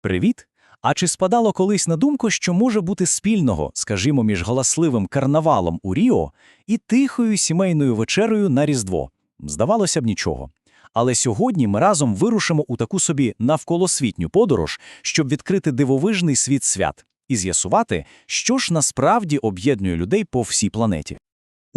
Привіт! А чи спадало колись на думку, що може бути спільного, скажімо, між галасливим карнавалом у Ріо і тихою сімейною вечерею на Різдво? Здавалося б, нічого. Але сьогодні ми разом вирушимо у таку собі навколосвітню подорож, щоб відкрити дивовижний світ свят і з'ясувати, що ж насправді об'єднує людей по всій планеті.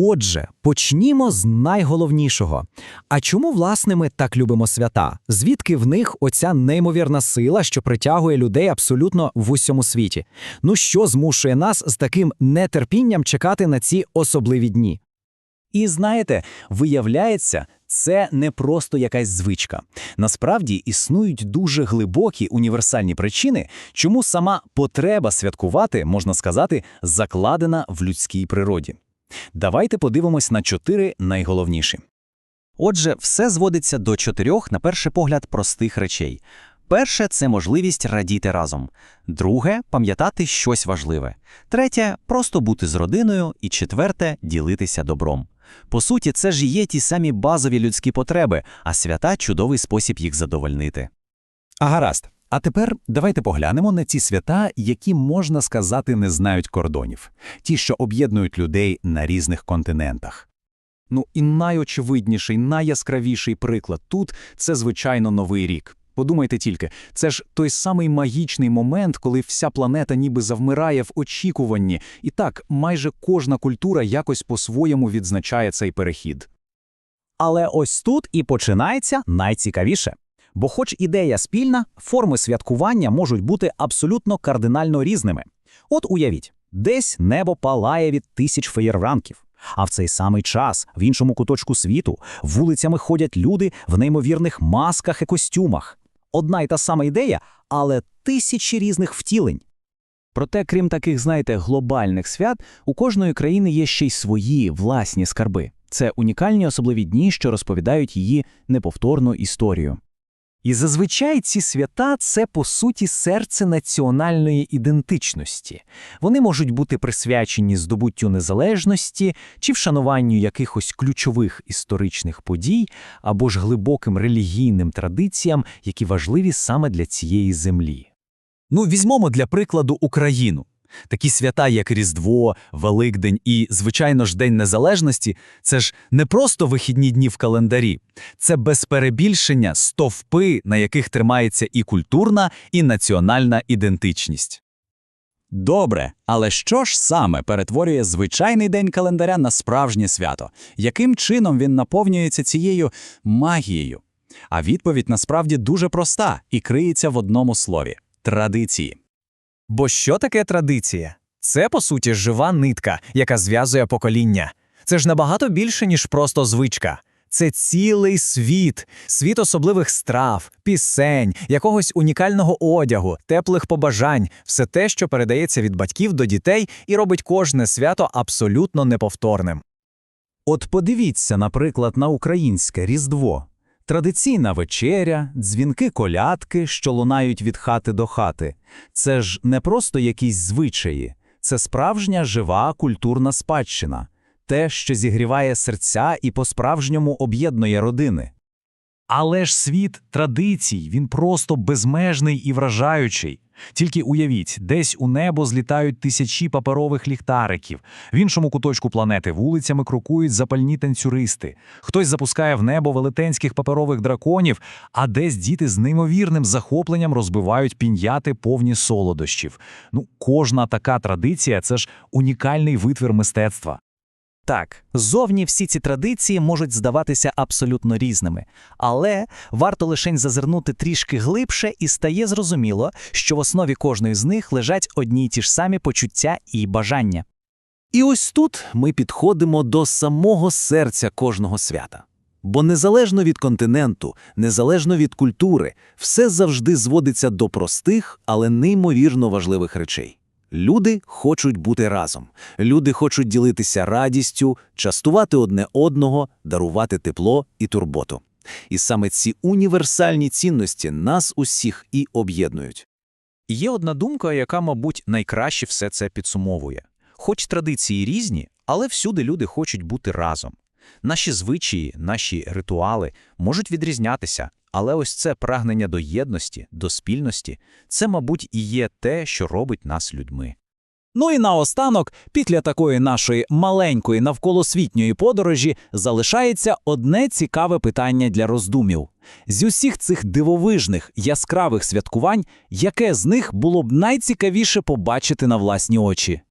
Отже, почнімо з найголовнішого. А чому, власне, ми так любимо свята? Звідки в них оця неймовірна сила, що притягує людей абсолютно в усьому світі? Ну що змушує нас з таким нетерпінням чекати на ці особливі дні? І знаєте, виявляється, це не просто якась звичка. Насправді існують дуже глибокі універсальні причини, чому сама потреба святкувати, можна сказати, закладена в людській природі. Давайте подивимось на чотири найголовніші. Отже, все зводиться до чотирьох, на перший погляд, простих речей. Перше це можливість радіти разом. Друге пам'ятати щось важливе. Третє просто бути з родиною. І четверте ділитися добром. По суті, це ж є ті самі базові людські потреби, а свята чудовий спосіб їх задовольнити. А гаразд. А тепер давайте поглянемо на ці свята, які, можна сказати, не знають кордонів, ті, що об'єднують людей на різних континентах. Ну і найочевидніший, найяскравіший приклад тут це, звичайно, Новий рік. Подумайте тільки, це ж той самий магічний момент, коли вся планета ніби завмирає в очікуванні, і так майже кожна культура якось по-своєму відзначає цей перехід. Але ось тут і починається найцікавіше. Бо, хоч ідея спільна, форми святкування можуть бути абсолютно кардинально різними. От уявіть, десь небо палає від тисяч феєрверків, а в цей самий час, в іншому куточку світу, вулицями ходять люди в неймовірних масках і костюмах. Одна й та сама ідея, але тисячі різних втілень. Проте, крім таких, знаєте, глобальних свят, у кожної країни є ще й свої власні скарби. Це унікальні особливі дні, що розповідають її неповторну історію. І зазвичай ці свята це по суті серце національної ідентичності. Вони можуть бути присвячені здобуттю незалежності чи вшануванню якихось ключових історичних подій, або ж глибоким релігійним традиціям, які важливі саме для цієї землі. Ну, візьмемо для прикладу Україну. Такі свята, як Різдво, Великдень і, звичайно ж, День Незалежності це ж не просто вихідні дні в календарі, це без перебільшення стовпи, на яких тримається і культурна, і національна ідентичність. Добре, але що ж саме перетворює звичайний день календаря на справжнє свято? Яким чином він наповнюється цією магією? А відповідь насправді дуже проста і криється в одному слові традиції. Бо що таке традиція? Це, по суті, жива нитка, яка зв'язує покоління. Це ж набагато більше, ніж просто звичка. Це цілий світ, світ особливих страв, пісень, якогось унікального одягу, теплих побажань, все те, що передається від батьків до дітей і робить кожне свято абсолютно неповторним. От подивіться, наприклад, на українське Різдво. Традиційна вечеря, дзвінки колядки, що лунають від хати до хати. Це ж не просто якісь звичаї, це справжня жива культурна спадщина, те, що зігріває серця і по-справжньому об'єднує родини. Але ж світ традицій, він просто безмежний і вражаючий. Тільки уявіть, десь у небо злітають тисячі паперових ліхтариків, в іншому куточку планети вулицями крокують запальні танцюристи. Хтось запускає в небо велетенських паперових драконів, а десь діти з неймовірним захопленням розбивають пін'яти повні солодощів. Ну, кожна така традиція це ж унікальний витвір мистецтва. Так, зовні всі ці традиції можуть здаватися абсолютно різними, але варто лишень зазирнути трішки глибше і стає зрозуміло, що в основі кожної з них лежать одні й ті ж самі почуття і бажання. І ось тут ми підходимо до самого серця кожного свята. Бо незалежно від континенту, незалежно від культури, все завжди зводиться до простих, але неймовірно важливих речей. Люди хочуть бути разом. Люди хочуть ділитися радістю, частувати одне одного, дарувати тепло і турботу. І саме ці універсальні цінності нас усіх і об'єднують. Є одна думка, яка, мабуть, найкраще все це підсумовує. Хоч традиції різні, але всюди люди хочуть бути разом. Наші звичаї, наші ритуали можуть відрізнятися, Але ось це прагнення до єдності, до спільності – це, мабуть, і є те, що робить нас людьми. Ну і наостанок, після такої нашої маленької навколосвітньої подорожі залишається одне цікаве питання для роздумів. З усіх цих дивовижних, яскравих святкувань, яке з них було б найцікавіше побачити на власні очі?